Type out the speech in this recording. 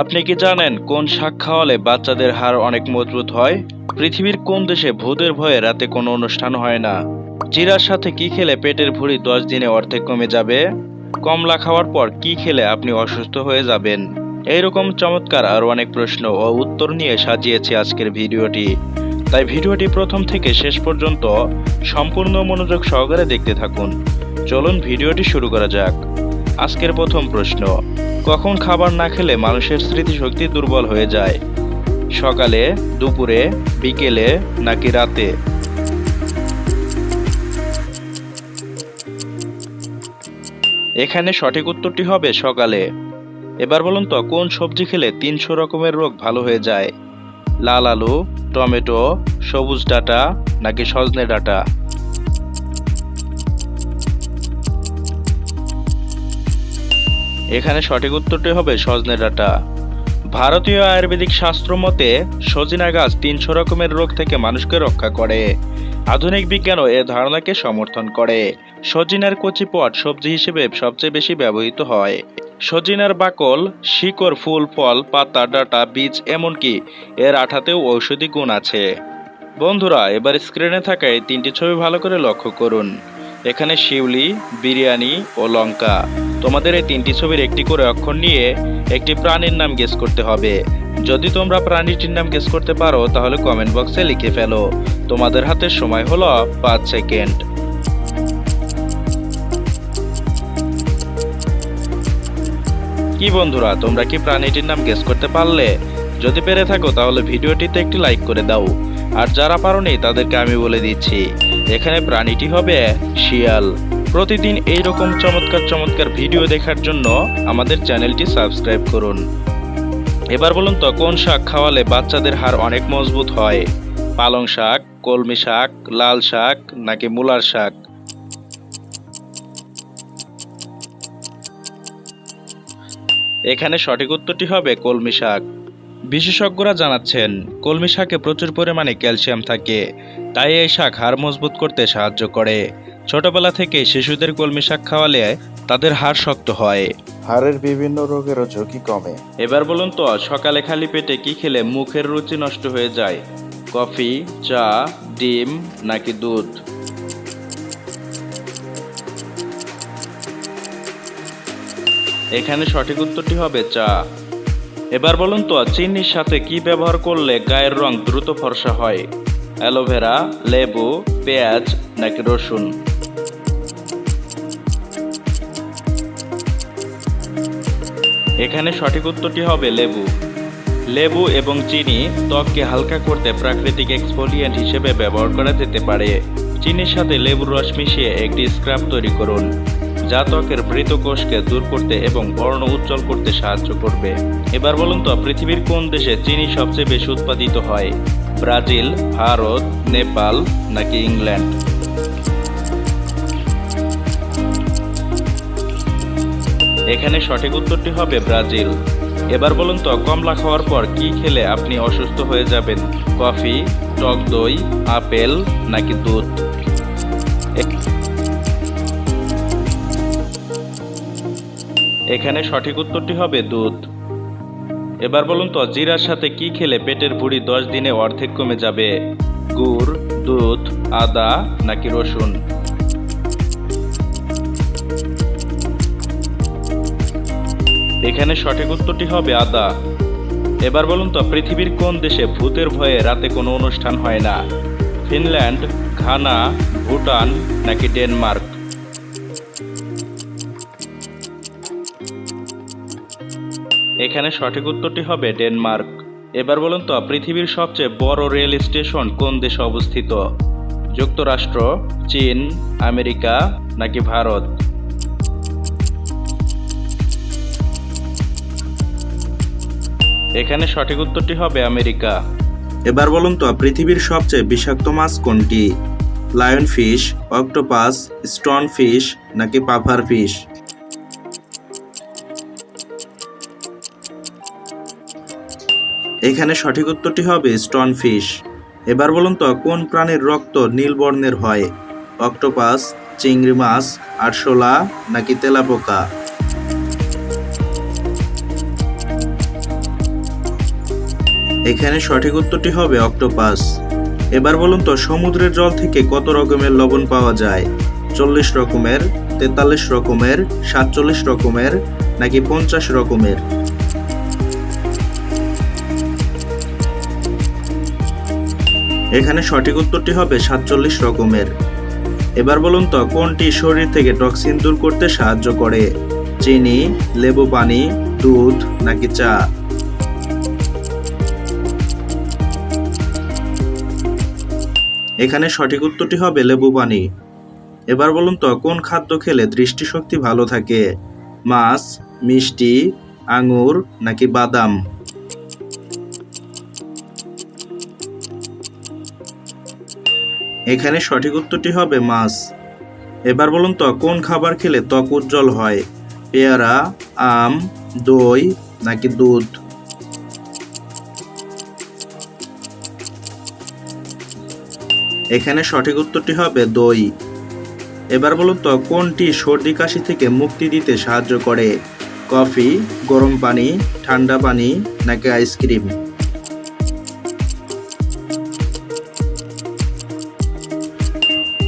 আপনি কি জানেন কোন শাক খাওয়ালে বাচ্চাদের হাড় অনেক মজবুত হয়? পৃথিবীর কোন দেশে ভূতের ভয়ে রাতে কোনো অনুষ্ঠান হয় না? জিরার সাথে কি খেলে পেটের ভুঁড়ি দশ দিনে অর্ধেক কমে যাবে? কমলা খাওয়ার পর কি খেলে আপনি অসুস্থ হয়ে যাবেন? এইরকম চমৎকার আর অনেক প্রশ্ন ও উত্তর নিয়ে সাজিয়েছি আজকের ভিডিওটি। তাই ভিডিওটি প্রথম থেকে শেষ পর্যন্ত সম্পূর্ণ মনোযোগ সহকারে দেখতে থাকুন। চলুন ভিডিওটি শুরু করা যাক। আজকের প্রথম প্রশ্ন কখন খাবার না খেলে মানুষের স্মৃতিশক্তি দুর্বল হয়ে যায়? সকালে, দুপুরে, বিকেলে নাকি রাতে? এখানে সঠিক উত্তরটি হবে সকালে। এবার বলুন তো, কোন সবজি খেলে তিনশো রকমের রোগ ভালো হয়ে যায়? লাল আলু, টমেটো, সবুজ ডাঁটা নাকি সজনে ডাঁটা? এখানে সঠিক উত্তরটি হবে সজনে ডাটা। ভারতীয় আয়ুর্বেদিক শাস্ত্র মতে, সজিনা গাছ তিনশো রকমের রোগ থেকে মানুষকে রক্ষা করে। আধুনিক বিজ্ঞানও এ ধারণাকে সমর্থন করে। সজিনার কচি পট সবজি হিসেবে সবচেয়ে বেশি ব্যবহৃত হয়। সজিনার বাকল, শিকড়, ফুল, ফল, পাতা, ডাঁটা, বীজ, এমনকি এর আঠাতেও ঔষধি গুণ আছে। বন্ধুরা, এবার স্ক্রিনে থাকা এই তিনটি ছবি ভালো করে লক্ষ্য করুন। এখানে শিউলি, বিরিয়ানি ও লঙ্কা। তোমাদের এই তিনটি ছবির একটি করে অক্ষর নিয়ে একটি প্রাণীর নাম গেস করতে হবে। যদি তোমরা প্রাণীটির নাম গেস করতে পারো, তাহলে কমেন্ট বক্সে লিখে ফেলো। তোমাদের হাতে সময় হলো পাঁচ সেকেন্ড কি বন্ধুরা, তোমরা কি প্রাণীটির নাম গেস করতে পারলে? যদি পেরে থাকো, তাহলে ভিডিওটিতে একটি লাইক করে দাও। আর যারা পারোনি, তাদেরকে আমি বলে দিচ্ছি, এখানে প্রাণীটি হবে শিয়াল। প্রতিদিন এই রকম চমৎকার চমৎকার ভিডিও দেখার জন্য আমাদের চ্যানেলটি সাবস্ক্রাইব করুন। এবার বলুন তো, কোন শাক খাওয়ালে বাচ্চাদের হাড় অনেক মজবুত হয়? পালং শাক, কলমি শাক, লাল শাক, নাকি মূলার শাক? এখানে সঠিক উত্তরটি হবে কলমি শাক। বিশেষজ্ঞরা জানাচ্ছেন কলমি শাকে প্রচুর পরিমাণে ক্যালসিয়াম থাকে তাই এই শাক হাড় মজবুত করতে সাহায্য করে। ছোটবেলা থেকে শিশুদের কলমি শাক খাওয়ালে তাদের হাড় শক্ত হয়। হাড়ের বিভিন্ন রোগেরও ঝুঁকি কমে। এবার বলুন তো সকালে খালি পেটে কি খেলে মুখের রুচি নষ্ট হয়ে যায়? কফি চা ডিম নাকি দুধ? এখানে সঠিক উত্তরটি হবে চা। এবার বলুন তো, চিনির সাথে কি ব্যবহার করলে গায়ের রং দ্রুত ফর্সা হয়? অ্যালোভেরা লেবু, পেঁয়াজ নাকি রসুন? এখানে সঠিক উত্তরটি হবে লেবু। লেবু এবং চিনি ত্বককে হালকা করতে প্রাকৃতিক এক্সফোলিয়েন্ট হিসেবে ব্যবহার করা যেতে পারে। চিনির সাথে লেবুর রস মিশিয়ে একটি স্ক্রাব তৈরি করুন। যা ত্বকের মৃত কোষকে দূর করতে এবং বর্ণ উজ্জ্বল করতে সাহায্য করবে। এবার বলুন তো, পৃথিবীর কোন দেশে চিনি সবচেয়ে বেশি উৎপাদিত হয়? ব্রাজিল, ভারত, নেপাল নাকি ইংল্যান্ড? এখানে সঠিক উত্তরটি হবে ব্রাজিল। এবার বলুন তো, কমলা খাওয়ার পর কি খেলে আপনি অসুস্থ হয়ে যাবেন? কফি, টক দই, আপেল নাকি দুধ? এখানে সঠিক উত্তরটি হবে দুধ। এবার বলুন তো, জিরার সাথে কি খেলে পেটের ভুঁড়ি দশ দিনে অর্ধেক কমে যাবে? গুড়, দুধ, আদা নাকি রসুন? এখানে সঠিক উত্তরটি হবে আদা। এবার বলুন তো, পৃথিবীর কোন দেশে ভূতের ভয়ে রাতে কোনো অনুষ্ঠান হয় না? ফিনল্যান্ড, ঘানা, ভুটান নাকি ডেনমার্ক? এখানে সঠিক উত্তরটি হবে ডেনমার্ক। এবার বলুন তো, পৃথিবীর সবচেয়ে বড় রেল স্টেশন কোন দেশে অবস্থিত? যুক্তরাষ্ট্র, চীন, আমেরিকা নাকি ভারত? এখানে সঠিক উত্তরটি হবে আমেরিকা। এবার বলুন তো, পৃথিবীর সবচেয়ে বিষাক্ত মাছ কোনটি? Lion fish, octopus stone fish নাকি পাভার ফিশ? এখানে সঠিক উত্তরটি হবে স্টোন ফিশ এবার বলুন তো, কোন প্রাণীর রক্ত নীল বর্ণের হয়? অক্টোপাস, চিংড়ি মাছ, আরশোলা, নাকি তেলাপোকা? এখানে সঠিক উত্তরটি হবে অক্টোপাস। এবার বলুন তো, সমুদ্রের জল থেকে কত রকমের লবণ পাওয়া যায়? চল্লিশ রকমের, তেতাল্লিশ রকমের, সাতচল্লিশ রকমের, নাকি পঞ্চাশ রকমের? এখানে সঠিক উত্তরটি হবে সাতচল্লিশ রকমের। এবার বলুন তো, কোনটি শরীর থেকে টক্সিন দূর করতে সাহায্য করে? চিনি, লেবু পানি, দুধ নাকি চা? এখানে সঠিক উত্তরটি হবে লেবু পানি। এবার বলুন তো, কোন খাদ্য খেলে দৃষ্টিশক্তি ভালো থাকে? মাছ, মিষ্টি, আঙুর নাকি বাদাম? এখানে সঠিক উত্তরটি হবে মাছ। এবার বলুন তো, কোন খাবার খেলে ত্বক উজ্জ্বল হয়? পেয়ারা, আম, দই নাকি দুধ? এখানে সঠিক উত্তরটি হবে দই। এবার বলুন তো, কোনটি সর্দি কাশি থেকে মুক্তি দিতে সাহায্য করে? কফি, গরম পানি, ঠান্ডা পানি নাকি আইসক্রিম?